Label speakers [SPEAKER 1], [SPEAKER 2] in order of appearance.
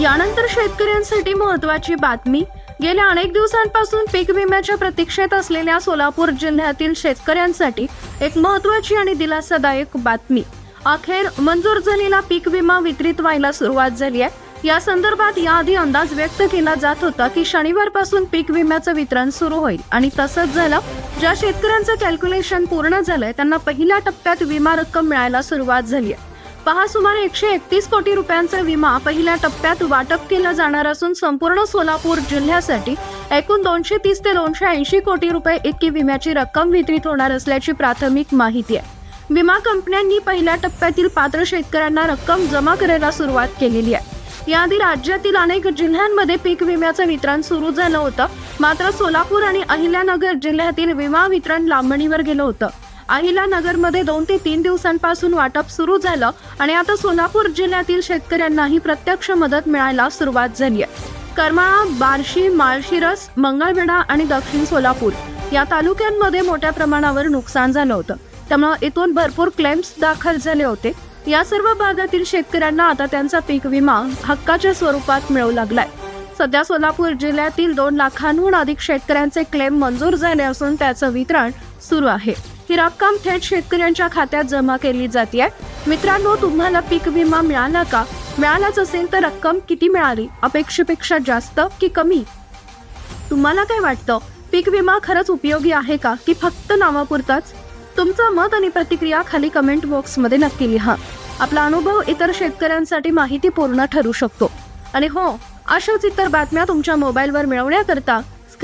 [SPEAKER 1] यानंतर शेतकऱ्यांसाठी महत्त्वाची बातमी. गेल्या अनेक दिवसांपासून पीक विम्याच्या प्रतीक्षेत असलेल्या सोलापूर जिल्ह्यातील शेतकऱ्यांसाठी एक महत्त्वाची आणि दिलासादायक बातमी. अखेर मंजूर झालेला पीक विमा वितरित व्हायला सुरुवात झाली आहे. या संदर्भात याआधी अंदाज व्यक्त केला जात होता की शनिवारपासून पीक विम्याचं वितरण सुरू होईल आणि तसंच झालं. ज्या शेतकऱ्यांचं कॅल्क्युलेशन पूर्ण झालंय त्यांना पहिल्या टप्प्यात विमा रक्कम मिळायला सुरुवात झाली आहे. पहा सुमारे एकशे एकतीस कोटी रुपयांचा विमा पहिल्या टप्प्यात वाटप केला जाणार असून संपूर्ण सोलापूर जिल्ह्यासाठी एकूण दोनशे तीस ते दोनशे ऐंशी कोटी रुपये इतकी विम्याची रक्कम वितरित होणार असल्याची प्राथमिक माहिती आहे. विमा कंपन्यांनी पहिल्या टप्प्यातील पात्र शेतकऱ्यांना रक्कम जमा करायला सुरुवात केलेली आहे. याआधी राज्यातील अनेक जिल्ह्यांमध्ये पीक विम्याचं वितरण सुरू झालं होतं. मात्र सोलापूर आणि अहिल्यानगर जिल्ह्यातील विमा वितरण लांबणीवर गेलं होतं. अहिल्यानगरमध्ये दोन ते तीन दिवसांपासून वाटप सुरू झालं आणि आता सोलापूर जिल्ह्यातील शेतकऱ्यांनाही प्रत्यक्ष मदत मिळायला सुरुवात झाली आहे. करमाळा बार्शी माळशिरस मंगळवेढा आणि दक्षिण सोलापूर या तालुक्यांमध्ये मोठ्या प्रमाणावर नुकसान झालं होतं. त्यामुळे इथून भरपूर क्लेम्स दाखल झाले होते. या सर्व भागातील शेतकऱ्यांना आता त्यांचा पीक विमा हक्काच्या स्वरूपात मिळू लागलाय. सध्या सोलापूर जिल्ह्यातील दोन लाखांहून अधिक शेतकऱ्यांचे क्लेम मंजूर झाले असून त्याचं वितरण सुरू आहे. ही रक्कम थेट शेतकऱ्यांच्या खात्यात जमा केली जाते मित्रांनो तुम्हाला पीक विमा मिळाला का? मिळालाच असेल तर रक्कम किती मिळाली? अपेक्षेपेक्षा जास्त की कमी? तुम्हाला काय वाटतं? पीक विमा खरंच उपयोगी आहे का? की फक्त नावापुरताच? तुमचं मत आणि प्रतिक्रिया खाली कमेंट बॉक्समध्ये नक्की लिहा. आपला अनुभव इतर शेतकऱ्यांसाठी माहितीपूर्ण ठरू शकतो. आणि हो अशाच इतर बातम्या तुमच्या मोबाईलवर मिळवण्याकरता